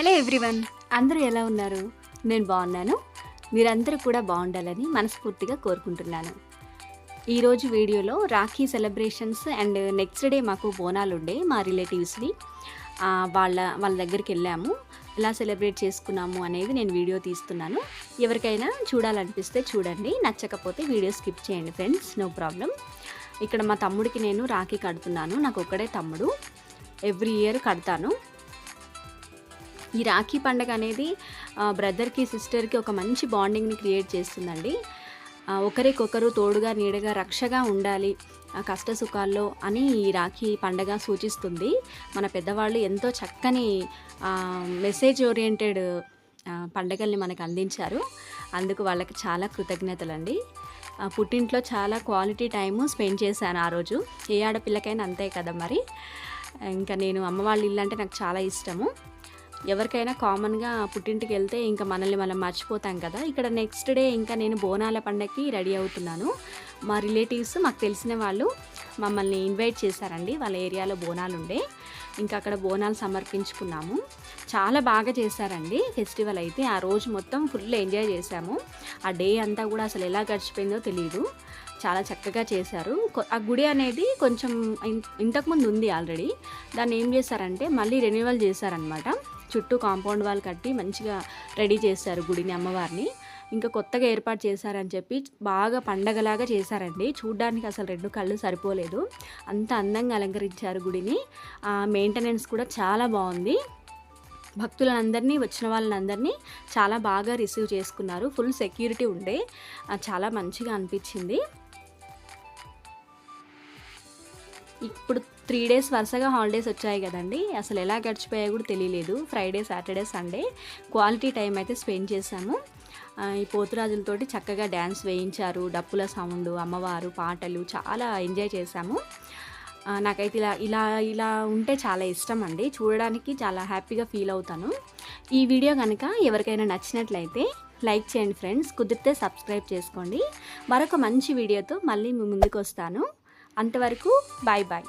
Hello everyone. అందరూ ఎలా ఉన్నారు? నేను బాగున్నాను. మీరందరూ కూడా బాగుండాలని మనస్ఫూర్తిగా కోరుకుంటున్నాను. ఈరోజు వీడియోలో Rakhi celebrations and next day మాకు బోనాలు ఉండే మా రిలేటివ్స్వి. వాళ్ళ వాళ్ళ దగ్గరికి వెళ్ళాము. ఎలా సెలబ్రేట్ చేసుకున్నాము అనేది నేను వీడియో తీస్తున్నాను. ఎవరికైనా చూడాలనిపిస్తే చూడండి. నచ్చకపోతే వీడియో స్కిప్ చేయండి ఫ్రెండ్స్. No problem. ఇక్కడ మా తమ్ముడికి నేను రాఖీ కడుతున్నాను. నాకు ఒక్కడే తమ్ముడు. ఎవ్రీ ఇయర్ కడతాను. ఈ రాఖీ పండగ అనేది బ్రదర్కి సిస్టర్కి ఒక మంచి బాండింగ్ని క్రియేట్ చేస్తుందండి. ఒకరికొకరు తోడుగా నీడగా రక్షగా ఉండాలి కష్ట సుఖాల్లో అని ఈ రాఖీ పండగ సూచిస్తుంది. మన పెద్దవాళ్ళు ఎంతో చక్కని మెసేజ్ ఓరియంటెడ్ పండగల్ని మనకు అందించారు. అందుకు వాళ్ళకి చాలా కృతజ్ఞతలండి. పుట్టింట్లో చాలా క్వాలిటీ టైము స్పెండ్ చేశాను ఆ రోజు. ఏ ఆడపిల్లకైనా అంతే కదా మరి? ఇంకా నేను అమ్మ వాళ్ళ ఇల్లు అంటే నాకు చాలా ఇష్టము. ఎవరికైనా కామన్గా పుట్టింటికి వెళ్తే ఇంకా మనల్ని మనం మర్చిపోతాం కదా. ఇక్కడ నెక్స్ట్ డే ఇంకా నేను బోనాల పండగకి రెడీ అవుతున్నాను. మా రిలేటివ్స్ మాకు తెలిసిన వాళ్ళు మమ్మల్ని ఇన్వైట్ చేశారండి. వాళ్ళ ఏరియాలో బోనాలు ఉండే. ఇంకా అక్కడ బోనాలు సమర్పించుకున్నాము. చాలా బాగా చేశారండి ఫెస్టివల్ అయితే. ఆ రోజు మొత్తం ఫుల్ ఎంజాయ్ చేశాము. ఆ డే అంతా కూడా అసలు ఎలా గడిచిపోయిందో తెలియదు చాలా చక్కగా చేశారు. ఆ గుడి అనేది కొంచెం ఇన్- ఇంతకుముందు ఉంది ఆల్రెడీ. దాన్ని ఏం చేశారంటే మళ్ళీ రెన్యువల్ చేశారనమాట చుట్టూ కాంపౌండ్ వాల్ కట్టి మంచిగా రెడీ చేశారు గుడిని అమ్మవారిని. ఇంకా కొత్తగా ఏర్పాటు చేశారని చెప్పి బాగా పండగలాగా చేశారండి. చూడ్డానికి అసలు రెండు కళ్ళు సరిపోలేదు. అంత అందంగా అలంకరించారు గుడిని. ఆ మెయింటెనెన్స్ కూడా చాలా బాగుంది. భక్తులందరినీ వచ్చిన వాళ్ళందరినీ చాలా బాగా రిసీవ్ చేసుకున్నారు. ఫుల్ సెక్యూరిటీ ఉండే. చాలా మంచిగా అనిపించింది. ఇప్పుడు త్రీ డేస్ వరుసగా హాలిడేస్ వచ్చాయి కదండి. అసలు ఎలా గడిచిపోయాయో కూడా తెలియలేదు. Friday Saturday Sunday quality time అయితే స్పెండ్ చేశాము. ఈ పోతురాజులతోటి చక్కగా డ్యాన్స్ వేయించారు. డప్పుల సౌండ్ అమ్మవారు పాటలు చాలా ఎంజాయ్ చేశాము. నాకైతే ఇలా ఇలా ఇలా ఉంటే చాలా ఇష్టం అండి. చూడడానికి చాలా హ్యాపీగా ఫీల్ అవుతాను. ఈ వీడియో కనుక ఎవరికైనా నచ్చినట్లయితే లైక్ చేయండి ఫ్రెండ్స్. కుదిరితే సబ్స్క్రైబ్ చేసుకోండి. మరొక మంచి వీడియోతో మళ్ళీ మీ ముందుకు వస్తాను. అంతవరకు బాయ్ బాయ్